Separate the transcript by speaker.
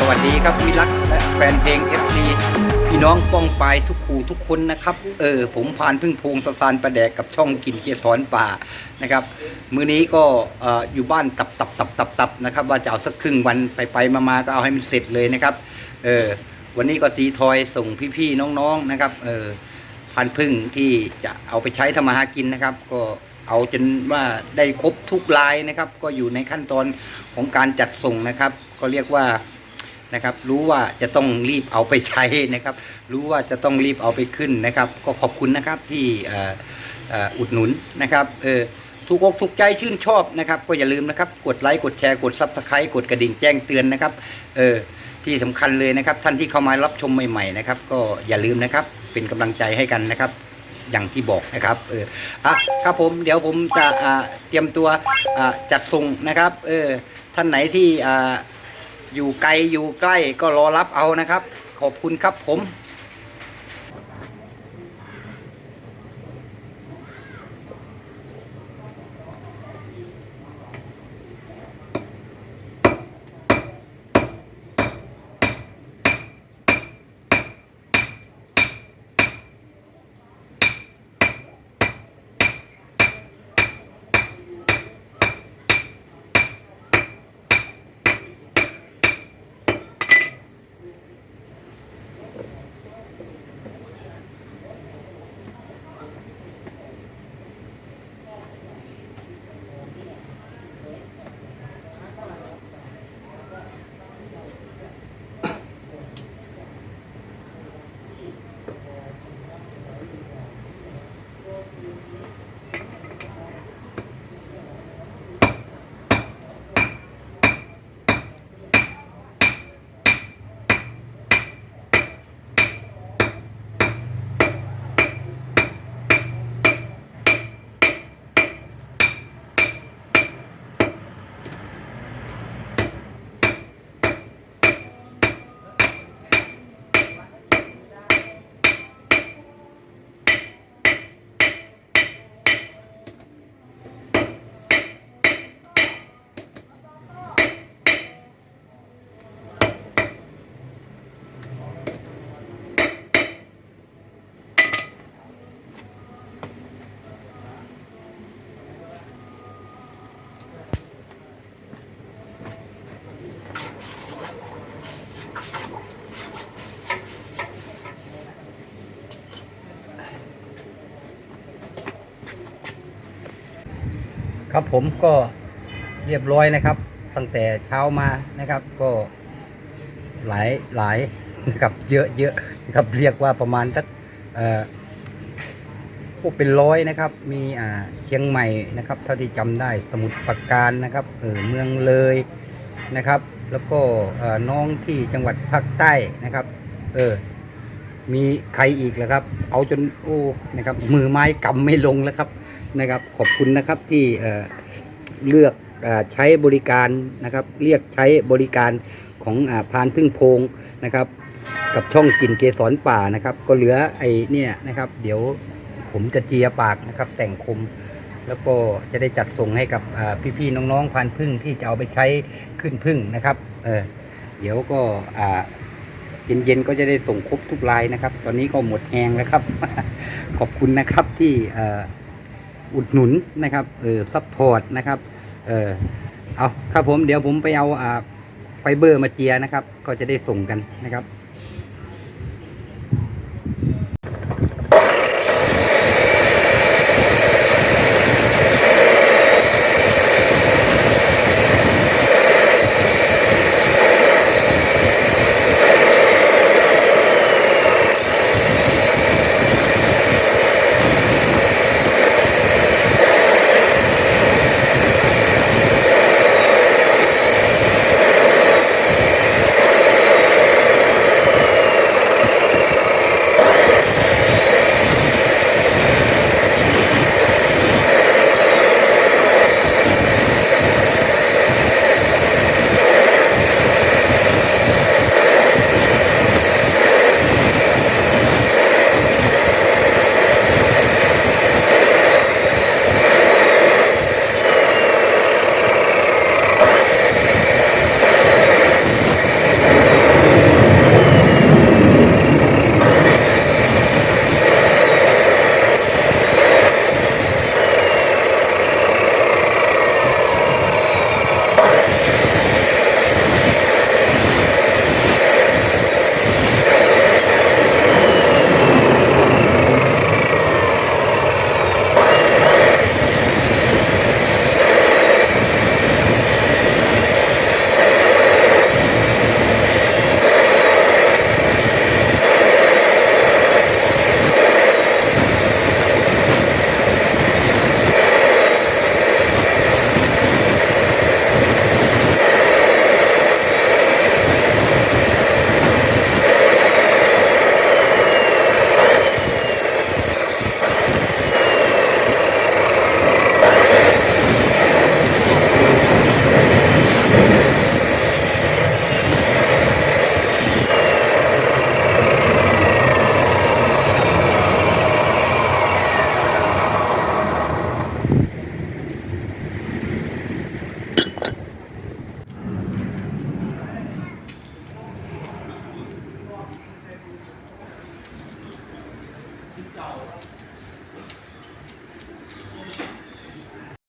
Speaker 1: สวัสดีครับมิรักและแฟนเพลง f อพี่น้องป้องปลายทุกคู่ทุกคนนะครับ เออ ผมพานพึ่งพงสะซานประแดกกับช่องกินเกสรป่านะครับ มื้อนี้ก็เอ่ออยู่บ้านตับตับตับตับตับนะครับ ว่าจะเอาสักครึ่งวันไปไปมามาก็เอาให้มันเสร็จเลยนะครับ เออ วันนี้ก็ตีทอยส่งพี่ๆน้องๆนะครับ เออพันพึ่งที่จะเอาไปใช้ทำมาหากินนะครับ ก็เอาจนว่าได้ครบทุกลายนะครับ ก็อยู่ในขั้นตอนของการจัดส่งนะครับ ก็เรียกว่า นะครับ รู้ว่าจะต้องรีบเอาไปใช้นะครับ รู้ว่าจะต้องรีบเอาไปขึ้นนะครับ ก็ขอบคุณนะครับที่อุดหนุนนะครับเออถูกอกถูกใจชื่นชอบนะครับ ก็อย่าลืมนะครับ กดไลค์กดแชร์กดซับสไครต์กดกระดิ่งแจ้งเตือนนะครับเออที่สำคัญเลยนะครับ ท่านที่เข้ามารับชมใหม่ๆนะครับ ก็อย่าลืมนะครับ เป็นกำลังใจให้กันนะครับอย่างที่บอกนะครับเอออะครับผมเดี๋ยวผมจะเตรียมตัวจัดส่งนะครับเออท่านไหนที่ อยู่ไกลอยู่ใกล้ก็รอรับเอานะครับ ขอบคุณครับผม ครับผมก็เรียบร้อยนะครับ ตั้งแต่เช้ามานะครับ ก็หลายหลายนะครับเยอะเยอะนะครับเรียกว่าประมาณสักเอ่อพวกเป็นร้อยนะครับ มีอ่าเชียงใหม่นะครับเท่าที่จำได้สมุทรปราการนะครับเออเมืองเลยนะครับ แล้วก็เอ่อน้องที่จังหวัดภาคใต้นะครับเออมีใครอีกแล้วครับ เอาจนโอ้นะครับมือไม้กำไม่ลงแล้วครับ นะครับ ขอบคุณนะครับที่เลือกอใช้บริการนะครับ เรียกใช้บริการของอพานพึ่งโพงนะครับ กับช่องกินเกสรป่านะครับ ก็เหลือไอ้เนี่ยนะครับ เดี๋ยวผมจะเจียปากนะครับ แต่งคมแล้วก็จะได้จัดส่งให้กับพี่ๆน้องๆพานพึ่งที่จะเอาไปใช้ขึ้นพึ่งนะครับเออเดี๋ยวก็เย็นๆก็จะได้ส่งครบทุกรายนะครับ ตอนนี้ก็หมดแหงแล้วครับ ขอบคุณนะครับที่ อุดหนุนนะครับเออซัพพอร์ตนะครับเออเอาครับผมเดี๋ยวผมไปเอาอ่าไฟเบอร์มาเจียนะครับ ก็จะได้ส่งกันนะครับ